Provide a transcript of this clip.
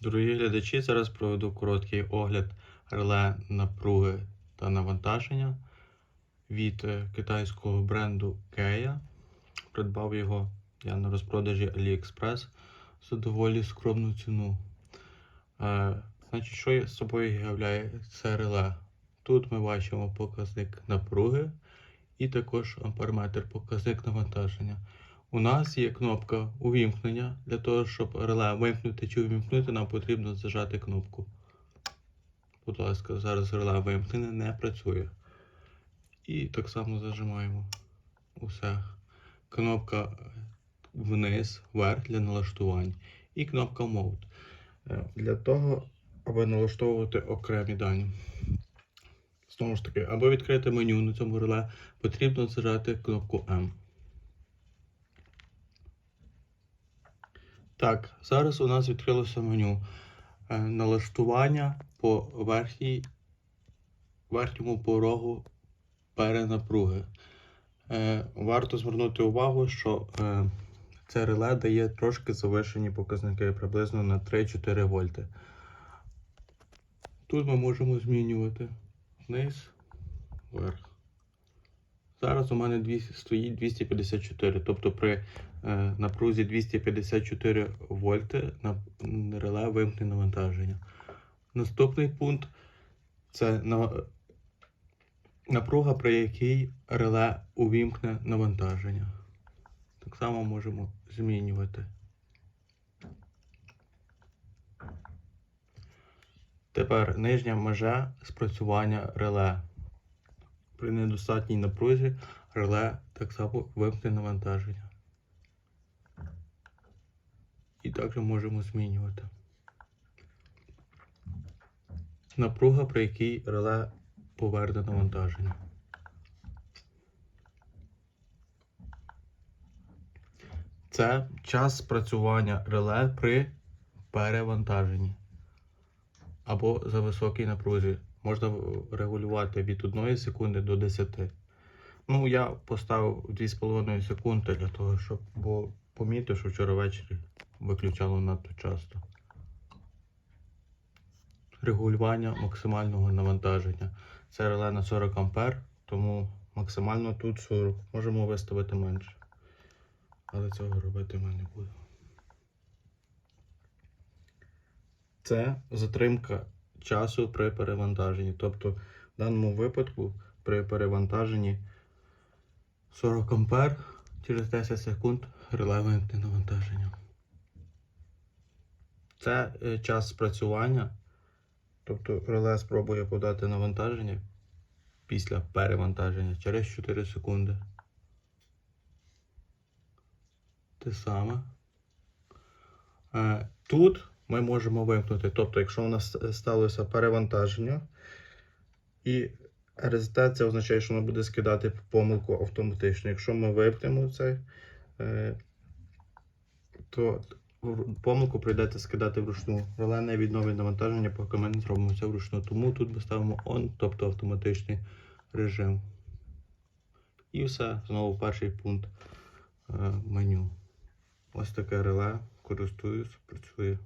Дорогі глядачі, зараз проведу короткий огляд реле напруги та навантаження від е, китайського бренду Keia. Придбав його я на розпродажі AliExpress за доволі скромну ціну. Е, значить, що з собою являє це реле? Тут ми бачимо показник напруги і також амперметр, показник навантаження. У нас є кнопка увімкнення. Для того, щоб реле вимкнути чи увімкнути, нам потрібно зажати кнопку. Будь ласка, зараз реле вимкнене не працює. І так само зажимаємо усе. Кнопка вниз, вверх для налаштувань. І кнопка Mode. Е, Для того, аби налаштовувати окремі дані. Знову ж таки, аби відкрити меню на цьому реле, потрібно зажати кнопку M. Так, зараз у нас відкрилося меню е, налаштування по верхній, верхньому порогу перенапруги. Е, варто звернути увагу, що е, це реле дає трошки завишені показники приблизно на 3-4 вольти. Тут ми можемо змінювати вниз, вверх. Зараз у мене 200, стоїть 254, тобто при е, напрузі 254 вольти на реле вимкне навантаження. Наступний пункт це на, напруга, при якій реле увімкне навантаження. Так само можемо змінювати. Тепер нижня межа спрацювання реле. При недостатній напрузі реле так само вимкне навантаження. І також можемо змінювати. Напруга, при якій реле поверне навантаження. Це час спрацювання реле при перевантаженні або за високій напрузі. Можна регулювати від 1 секунди до 10. Ну, я поставив 2,5 секунди для того, щоб бо помітив, що вчора ввечері виключало надто часто. Регулювання максимального навантаження. Це реле на 40 А, тому максимально тут 40. Можемо виставити менше. Але цього робити ми не будемо. Це затримка часу при перевантаженні. Тобто, в даному випадку при перевантаженні 40 ампер через 10 секунд реле навантаження. Це е, час спрацювання. Тобто реле спробує подати навантаження після перевантаження через 4 секунди. Те саме. Е, Тут ми можемо вимкнути. Тобто, якщо у нас сталося перевантаження, і результат означає, що воно буде скидати помилку автоматично. Якщо ми вимкнемо це, е, то помилку прийдеться скидати вручну. Реле не відновить навантаження, поки ми не зробимо це вручну. Тому тут ми ставимо on, тобто автоматичний режим. І все, знову перший пункт е, меню. Ось таке реле, користуюсь, працює.